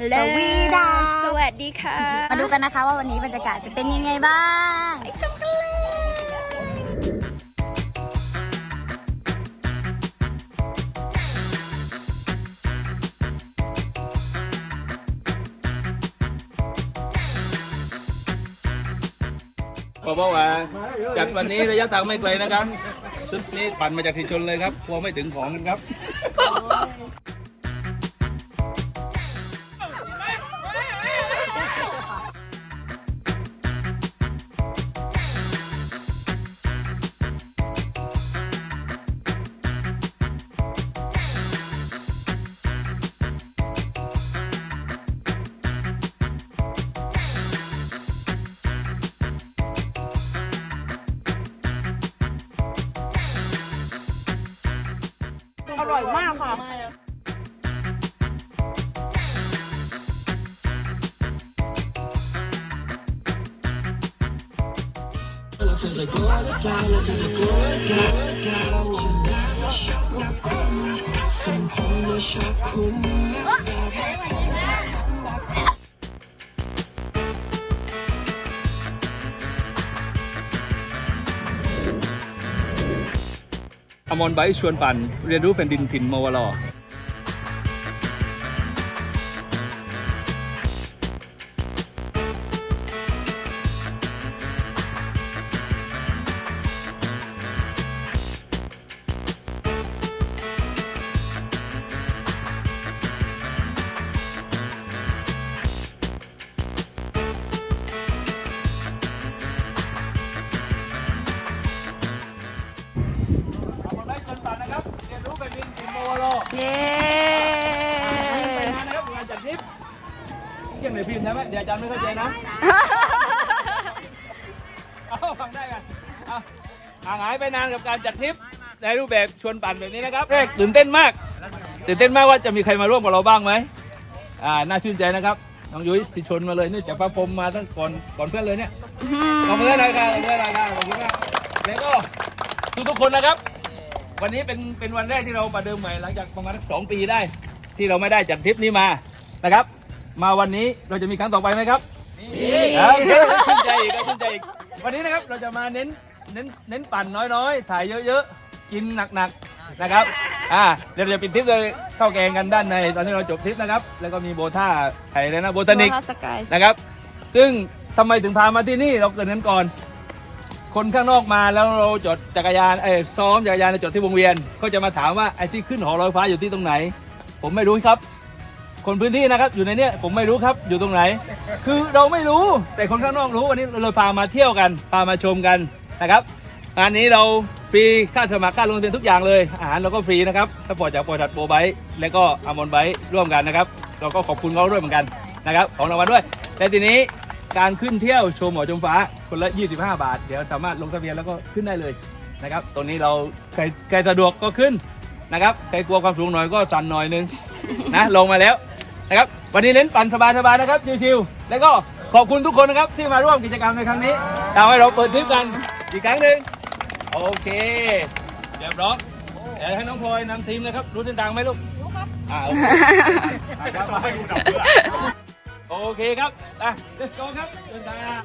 สวีดาสวัสดีค่ะ มาดูกันนะคะว่าวันนี้บรรยากาศจะเป็นยังไงบ้างไปชมกันเลยบอกว่าว่าจัดวันนี้ระยะทางไม่ไกลนะครับชุดนี้ปั่นมาจากที่ชนเลยครับกลัวไม่ถึงของกันครับ อร่อยมากค่ะอมรไบค์ช วนปั่นเรียนรู้แผ่นดินถิ่นมวล จารย์ไม่เข้าใจนะ เอาฟังได้กันเอาห่างหายไปนานกับการจัดทริปในรูปแบบชวนปั่นแบบนี้นะครับแรกตื่นเต้นมากตื่นเต้นมากว่าจะมีใครมาร่วมกับเราบ้างไหมอ่าน่าชื่นใจนะครับน้องยุ้ยสิชนมาเลยนี่จากพระพรหมมาตั้งก่อนก่อนเพื่อนเลยเนี่ยขอบคุณหน่อยครับขอบคุณหน่อยครับขอบคุณมากแล้วก็ทุกทุกๆคนนะครับ วันนี้เป็นเป็นวันแรกที่เราประเดิมใหม่หลังจากประมาณสักสองปีได้ ที่เราไม่ได้จัดทริปนี้มานะครับ มาวันนี้เราจะมีครั้งต่อไปไหมครับครับเดี๋ยวชื่นใจอีกก็ชื่นใจอีกวันนี้นะครับเราจะมาเน้นเน้นเน้นปั่นน้อยๆ ถ่ายเยอะๆ กินหนักๆนะครับอ่าเดี๋ยวเราจะปิดทริปเลยข้าวแกงกันด้านในตอนนี้เราจบทริปนะครับ แล้วก็มีโบท่าไทยเลยนะโบทานิกสกายนะครับ ซึ่งทำไมถึงพามาที่นี่เราเกรินกันก่อน คนข้างนอกมาแล้วเราจดจักรยานเอ้ยซ้อมจักรยานในจดที่วงเวียน ก็จะมาถามว่าไอ้ที่ขึ้นหอลอยฟ้าอยู่ที่ตรงไหน ผมไม่รู้ครับ คนพื้นที่นะครับ อยู่ในเนี้ยผมไม่รู้ครับอยู่ตรงไหน คือเราไม่รู้แต่คนข้างนอกรู้วันนี้เราเลยพามาเที่ยวกันพามาชมกันนะครับงานนี้เราฟรีค่าสมัครค่าลงทะเบียนทุกอย่างเลย อาหารเราก็ฟรีนะครับถ้าปล่อยจากบริษัทโบไบต์และก็อมอนไบต์ร่วมกันนะครับ เราก็ขอบคุณเขาด้วยเหมือนกันนะครับ ของรางวัลด้วยและทีนี้การขึ้นเที่ยวชมหมอชมฟ้าคนละ 25 บาท เดี๋ยวสามารถลงทะเบียนแล้วก็ขึ้นได้เลยนะครับตรงนี้เราใครใครสะดวกก็ขึ้นนะครับใครกลัวความสูงหน่อยก็สั่นหน่อยนึงนะลงมาแล้ว นะครับ วันนี้เน้นปั่นสบายๆนะครับชิวๆแล้วก็ขอบคุณทุกคนนะครับที่มาร่วมกิจกรรมในครั้งนี้ทำให้เราเปิดทริปกันอีกครั้งหนึ่งโอเคเรียบร้อยเดี๋ยวให้น้องพลอยนำทีมนะครับรู้เส้นทางไหมลูกรู้ครับอ่าโอเคไปครับมาให้ดูดับเพื่อโอเคครับอะ let's go ครับเดินทาง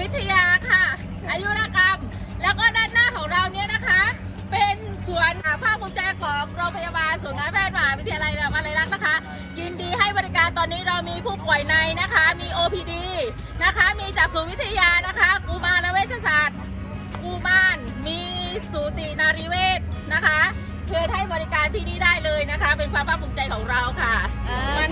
วิทยาค่ะ อายุรกรรม แล้วก็ด้านหน้าของเราเนี่ยนะคะ เป็นสวนภาคภูมิใจของโรงพยาบาลศูนย์การแพทย์มหาวิทยาลัยมาเลยรักนะคะ ยินดีให้บริการตอนนี้เรามีผู้ป่วยในนะคะ มี OPD นะคะ มีจากศูนย์วิทยานะคะกุมารเวชศาสตร์กูมาน มีสูตินารีเวชนะคะเชิญให้บริการที่นี่ได้เลยนะคะ เป็นความภาคภูมิใจของเราค่ะโอมัน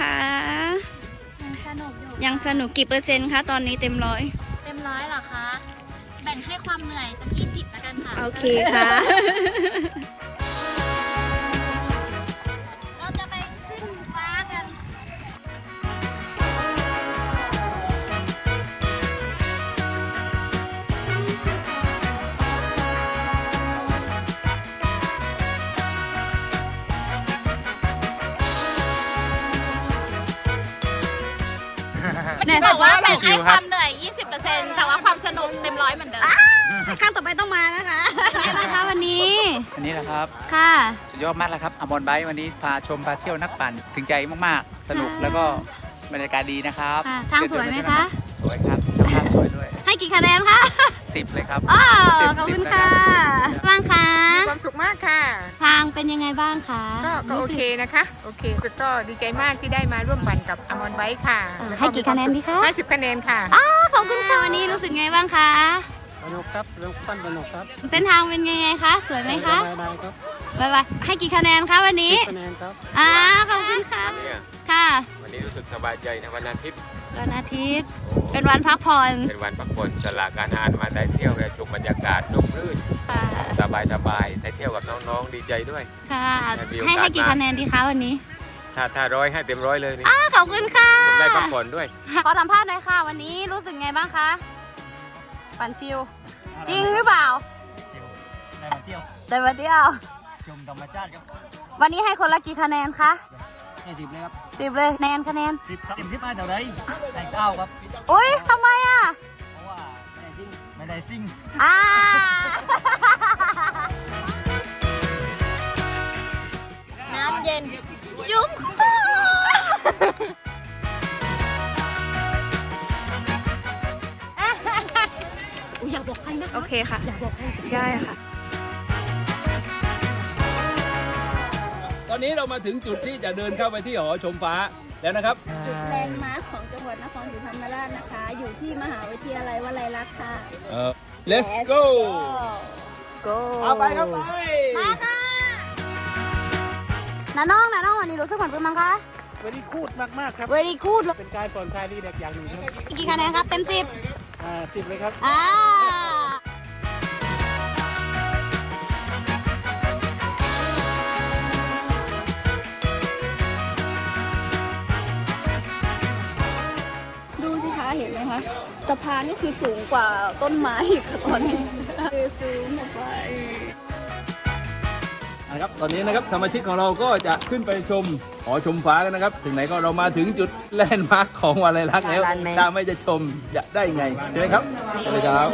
ไงบ้างคะสนุกอยู่ยังสนุกกี่เปอร์เซ็นต์คะตอนนี้เต็มร้อย เต็มร้อยเหรอคะ แบ่งให้ความเหนื่อยสักยี่สิบแล้วกันค่ะ โอเคค่ะ บอกว่าแบ่งให้ความเหนื่อย 20%แต่ว่าความสนุกเต็มร้อยเหมือนเดิม ครั้งต่อไปต้องมานะคะเป็นไงบ้างคะวันนี้ อันนี้นะครับ ค่ะ สุดยอดมากแล้วครับอมรไบค์วันนี้พาชมพาเที่ยวนักปั่นถึงใจมากๆ สนุกค่ะ แล้วก็บรรยากาศดีนะครับค่ะ ทางสวยไหมคะสวยครับเจ้าภาพสวยด้วย ให้กี่คะแนนคะสิบเลยครับอ้าวเต็มขอบสิบคุณนะค่ะรับบ้างคะมีความสุขมากค่ะ ทางเป็นยังไงบ้างคะก็ก็โอรู้สึเคนะคะ โอเคก็ดีใจมากที่ได้มาร่วมปั่นกับอมรไว้ค่ะเออให้กี่คะแนนดีคะห้าสิบคะแนนค่ะอ้าวขอบคุณค่ะวันนี้รู้สึกไงบ้างคะ สนุกครับสนุกปั้นสนุกครับเส้นทางเป็นยังไงคะ สวยไหมคะได้ได้ครับบายบายให้กี่คะแนนคะวันนี้ คะแนนครับ อ่าขอบคุณค่ะ ค่ะ วันนี้รู้สึกสบายใจนะวันอาทิตย์ วันอาทิตย์ เป็นวันพักผ่อนเป็นวันพักผ่อนสละการงานมาได้เที่ยวและชมบรรยากาศร่มรื่นค่ะสบายสบายได้เที่ยวกับน้องๆดีใจด้วย ค่ะ มีโอกาสให้ให้กี่มา คะแนนดีคะวันนี้ถ้าถ้าร้อยให้เต็มร้อยเลยนี่อ่าขอบคุณค่ะ ผมได้พักผ่อนด้วย ขอสัมภาษณ์หน่อยค่ะ วันนี้รู้สึกไงบ้างคะปั่นชิว จริงหรือเปล่าได้มาเที่ยวได้มาเที่ยว ชมธรรมชาติครับวันนี้ให้คนละกี่คะแนนคะ ให้สิบเลยครับสิบเลยแนนคะแนนสิบเต็มสิบมาเท่าไรได้เก้าครับ อุ้ยทำไมอะ เพราะว่าไม่ได้ซิ่งไม่ได้ซิ่งอ่า น้ำเย็นชุ่มคออุ๊ยอยากบอกใครนะคะโอเคค่ะ อยากบอกให้ได้ค่ะ ตอนนี้เรามาถึงจุดที่จะเดินเข้าไปที่หอชมฟ้าแล้วนะครับ จุดแลนด์มาร์คของจังหวัดนครศรีธรรมราชนะคะ อยู่ที่มหาวิทยาลัยวลัยลักษณ์ค่ะ เออ let's go go เอาไปครับไปมาค่ะน้าน้องน้าน้องวันนี้รู้สึกเหมือนเป็นมั้งคะวันนี้คูดมากๆครับ very good เป็นการผ่อนคลายรีแลกซ์อย่างหนึ่งครับกี่คะแนนครับเต็มสิบอ่าสิบเลยครับ อ่า สะพานนี่คือสูงกว่าต้นไม้อีกค่ะตอนนี้คือสูงออกไปนะครับตอนนี้นะครับสมาชิกของเราก็จะขึ้นไปชมหอชมฟ้ากันนะครับ ถึงไหนก็เรามาถึงจุดแลนด์มาร์คของวาลัยลักษณ์แล้วถ้าไม่จะชมจะได้ไงใช่ไหมครับใช่ไหมครับ